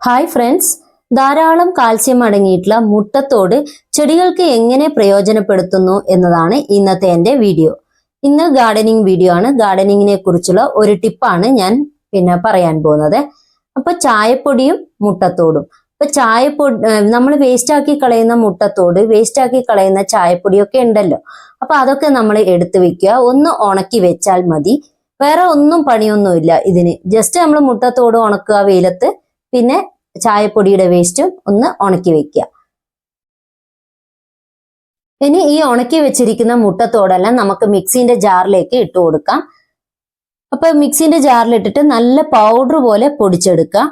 Hi friends ധാരാളം calcium അടങ്ങിയിട്ടുള്ള മുട്ടത്തോട് ചെടികൾക്ക് എങ്ങനെ പ്രയോജനപ്പെടുത്തുന്നു എന്നതാണ് ഇന്നത്തെ എന്റെ വീഡിയോ ഇന്ന് ഗാർഡനിങ് വീഡിയോ ആണ്. ഗാർഡനിങ്ങിനെ കുറിച്ചുള്ള ഒരു ടിപ്പാണ് ഞാൻ പിന്നെ പറയാൻ പോകുന്നത്. അപ്പൊ ചായപ്പൊടിയും മുട്ടത്തോടും. ഇപ്പൊ ചായപ്പൊടി നമ്മൾ വേസ്റ്റ് ആക്കി കളയുന്ന മുട്ടത്തോട് വേസ്റ്റ് ആക്കി കളയുന്ന ചായപ്പൊടിയൊക്കെ ഉണ്ടല്ലോ. അപ്പൊ അതൊക്കെ നമ്മൾ എടുത്തു വെക്കുക. ഒന്ന് ഉണക്കി വെച്ചാൽ മതി. വേറെ ഒന്നും പണിയൊന്നുമില്ല ഇതിന്. ജസ്റ്റ് നമ്മൾ മുട്ടത്തോട് ഉണക്കുക വെയിലത്ത്. പിന്നെ ചായപ്പൊടിയുടെ വേസ്റ്റും ഒന്ന് ഉണക്കി വെക്കുക. ഇനി ഈ ഉണക്കി വെച്ചിരിക്കുന്ന മുട്ടത്തോടെല്ലാം നമുക്ക് മിക്സിന്റെ ജാറിലേക്ക് ഇട്ട് കൊടുക്കാം. അപ്പൊ മിക്സിന്റെ ജാറിലിട്ടിട്ട് നല്ല പൗഡർ പോലെ പൊടിച്ചെടുക്കുക.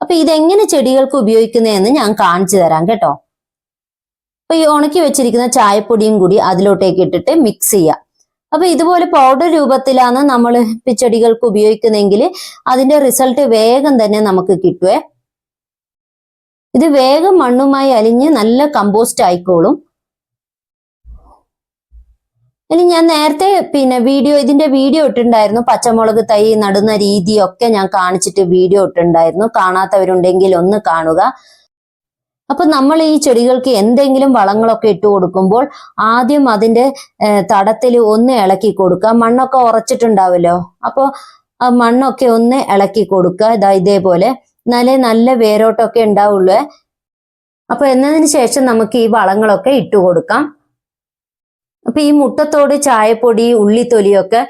അപ്പൊ ഇതെങ്ങനെ ചെടികൾക്ക് ഉപയോഗിക്കുന്നതെന്ന് ഞാൻ കാണിച്ചു തരാം കേട്ടോ. അപ്പൊ ഈ ഉണക്കി വെച്ചിരിക്കുന്ന ചായപ്പൊടിയും കൂടി അതിലോട്ടേക്ക് ഇട്ടിട്ട് മിക്സ് ചെയ്യുക. അപ്പൊ ഇതുപോലെ പൗഡർ രൂപത്തിലാണ് നമ്മൾ പിച്ചെടികൾക്ക് ഉപയോഗിക്കുന്നതെങ്കിൽ അതിന്റെ റിസൾട്ട് വേഗം തന്നെ നമുക്ക് കിട്ടുവേ. ഇത് വേഗം മണ്ണുമായി അലിഞ്ഞ് നല്ല കമ്പോസ്റ്റ് ആയിക്കോളും. ഇനി ഞാൻ നേരത്തെ പിന്നെ വീഡിയോ ഇതിന്റെ വീഡിയോ ഇട്ടിട്ടുണ്ടായിരുന്നു. പച്ചമുളക് തൈ നടുന്ന രീതിയൊക്കെ ഞാൻ കാണിച്ചിട്ട് വീഡിയോ ഇട്ടിട്ടുണ്ടായിരുന്നു. കാണാത്തവരുണ്ടെങ്കിൽ ഒന്ന് കാണുക. അപ്പൊ നമ്മൾ ഈ ചെടികൾക്ക് എന്തെങ്കിലും വളങ്ങളൊക്കെ ഇട്ട് കൊടുക്കുമ്പോൾ ആദ്യം അതിന്റെ തടത്തിൽ ഒന്ന് ഇളക്കി കൊടുക്കുക. മണ്ണൊക്കെ ഉറച്ചിട്ടുണ്ടാവല്ലോ. അപ്പോൾ മണ്ണൊക്കെ ഒന്ന് ഇളക്കി കൊടുക്കുക. ഇതാ ഇതേപോലെ. നല്ല നല്ല വേരോട്ടൊക്കെ ഉണ്ടാവുള്ളൂ. അപ്പൊ എന്നതിന് ശേഷം നമുക്ക് ഈ വളങ്ങളൊക്കെ ഇട്ട് കൊടുക്കാം. അപ്പൊ ഈ മുട്ടത്തോട് ചായപ്പൊടി ഉള്ളിത്തൊലിയൊക്കെ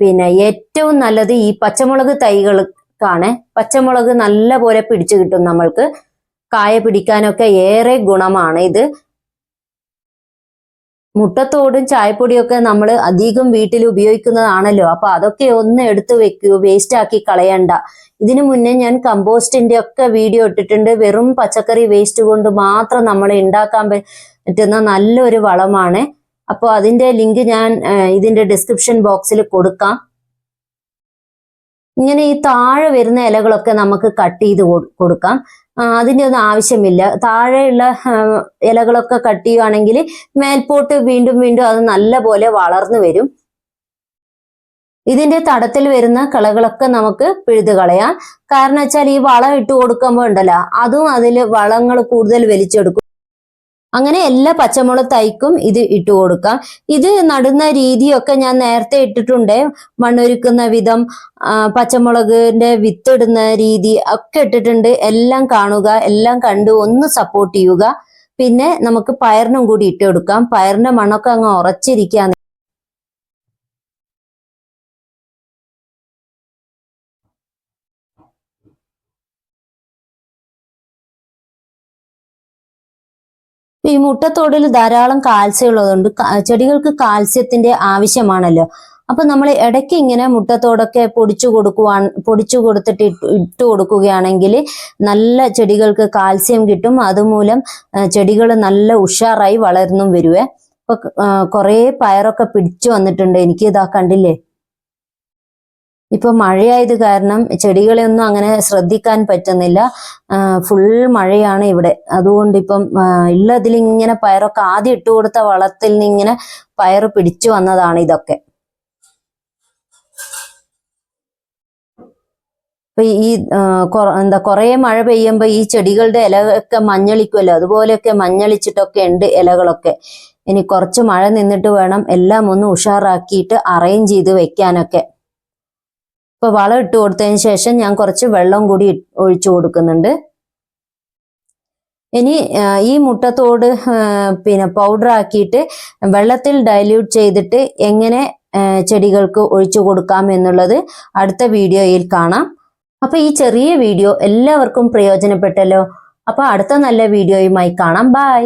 പിന്നെ ഏറ്റവും നല്ലത് ഈ പച്ചമുളക് തൈകൾക്കാണ്. പച്ചമുളക് നല്ല പോലെ പിടിച്ചു കിട്ടും നമ്മൾക്ക്. കായ പിടിക്കാനൊക്കെ ഏറെ ഗുണമാണ് ഇത്. മുട്ടത്തോടും ചായപ്പൊടിയൊക്കെ നമ്മൾ അധികം വീട്ടിൽ ഉപയോഗിക്കുന്നതാണല്ലോ. അപ്പൊ അതൊക്കെ ഒന്ന് എടുത്തു വെക്കൂ വേസ്റ്റ് ആക്കി കളയണ്ട. ഇതിനു മുന്നേ ഞാൻ കമ്പോസ്റ്റിന്റെ ഒക്കെ വീഡിയോ ഇട്ടിട്ടുണ്ട്. വെറും പച്ചക്കറി വേസ്റ്റ് കൊണ്ട് മാത്രം നമ്മൾ ഉണ്ടാക്കാൻ പറ്റുന്ന നല്ലൊരു വളമാണ്. അപ്പോൾ അതിന്റെ ലിങ്ക് ഞാൻ ഇതിന്റെ ഡിസ്ക്രിപ്ഷൻ ബോക്സിൽ കൊടുക്കാം. ഇങ്ങനെ ഈ താഴെ വരുന്ന ഇലകളൊക്കെ നമുക്ക് കട്ട് ചെയ്ത് കൊടുക്കാം. അതിന്റെ ഒന്നും ആവശ്യമില്ല. താഴെയുള്ള ഇലകളൊക്കെ കട്ട് ചെയ്യുകയാണെങ്കിൽ മേൽപോട്ട് വീണ്ടും വീണ്ടും അത് നല്ല പോലെ വളർന്നു വരും. ഇതിന്റെ തടത്തിൽ വരുന്ന കളകളൊക്കെ നമുക്ക് പിഴുതു കളയാം. കാരണം വെച്ചാൽ ഈ വളം ഇട്ട് കൊടുക്കുമ്പോൾ ഉണ്ടല്ലോ അതും അതിൽ വളങ്ങൾ കൂടുതൽ വലിച്ചെടുക്കും. അങ്ങനെ എല്ലാ പച്ചമുളക് തൈക്കും ഇത് ഇട്ട് കൊടുക്കാം ഇത് നടുന്ന രീതിയൊക്കെ ഞാൻ നേരത്തെ ഇട്ടിട്ടുണ്ട്. മണ്ണൊരുക്കുന്ന വിധം പച്ചമുളകിന്റെ വിത്തിടുന്ന രീതി ഒക്കെ ഇട്ടിട്ടുണ്ട്. എല്ലാം കാണുക എല്ലാം കണ്ട് ഒന്ന് സപ്പോർട്ട് ചെയ്യുക. പിന്നെ നമുക്ക് പയറിനും കൂടി ഇട്ട് കൊടുക്കാം. പയറിന്റെ മണ്ണൊക്കെ അങ്ങ് ഉറച്ചിരിക്കാൻ ഈ മുട്ടത്തോടിൽ ധാരാളം കാൽസ്യം ഉള്ളതുകൊണ്ട് ചെടികൾക്ക് കാൽസ്യത്തിന്റെ ആവശ്യമാണല്ലോ. അപ്പൊ നമ്മൾ ഇടയ്ക്ക് ഇങ്ങനെ മുട്ടത്തോടൊക്കെ പൊടിച്ചു കൊടുക്കുവാൻ പൊടിച്ചു കൊടുത്തിട്ട് ഇട്ട് കൊടുക്കുകയാണെങ്കിൽ നല്ല ചെടികൾക്ക് കാൽസ്യം കിട്ടും. അതുമൂലം ചെടികൾ നല്ല ഉഷാറായി വളർന്നും വരുവേ. ഇപ്പൊ കുറേ പയറൊക്കെ പിടിച്ചു വന്നിട്ടുണ്ട്. എനിക്ക് ഇതാ കണ്ടില്ലേ? ഇപ്പൊ മഴയായത് കാരണം ചെടികളെ ഒന്നും അങ്ങനെ ശ്രദ്ധിക്കാൻ പറ്റുന്നില്ല. ഫുൾ മഴയാണ് ഇവിടെ. അതുകൊണ്ട് ഇപ്പം ഉള്ളതിൽ ഇങ്ങനെ പയറൊക്കെ ആദ്യം ഇട്ട് കൊടുത്ത വളത്തിൽ നിന്ന് ഇങ്ങനെ പയർ പിടിച്ചു വന്നതാണ് ഇതൊക്കെ. ഇപ്പൊ ഈ എന്താ കുറെ മഴ പെയ്യുമ്പോൾ ഈ ചെടികളുടെ ഇലയൊക്കെ മഞ്ഞളിക്കുമല്ലോ അതുപോലെയൊക്കെ മഞ്ഞളിച്ചിട്ടൊക്കെ ഉണ്ട് ഇലകളൊക്കെ. ഇനി കുറച്ച് മഴ നിന്നിട്ട് വേണം എല്ലാം ഒന്ന് ഉഷാറാക്കിയിട്ട് അറേഞ്ച് ചെയ്ത് വെക്കാനൊക്കെ. ഇപ്പൊ വളം ഇട്ട് കൊടുത്തതിന് ശേഷം ഞാൻ കുറച്ച് വെള്ളം കൂടി ഒഴിച്ചു കൊടുക്കുന്നുണ്ട്. ഇനി ഈ മുട്ടത്തോട് പിന്നെ പൗഡർ ആക്കിയിട്ട് വെള്ളത്തിൽ ഡൈല്യൂട്ട് ചെയ്തിട്ട് എങ്ങനെ ചെടികൾക്ക് ഒഴിച്ചു കൊടുക്കാം എന്നുള്ളത് അടുത്ത വീഡിയോയിൽ കാണാം. അപ്പൊ ഈ ചെറിയ വീഡിയോ എല്ലാവർക്കും പ്രയോജനപ്പെട്ടല്ലോ. അപ്പൊ അടുത്ത നല്ല വീഡിയോയുമായി കാണാം. ബൈ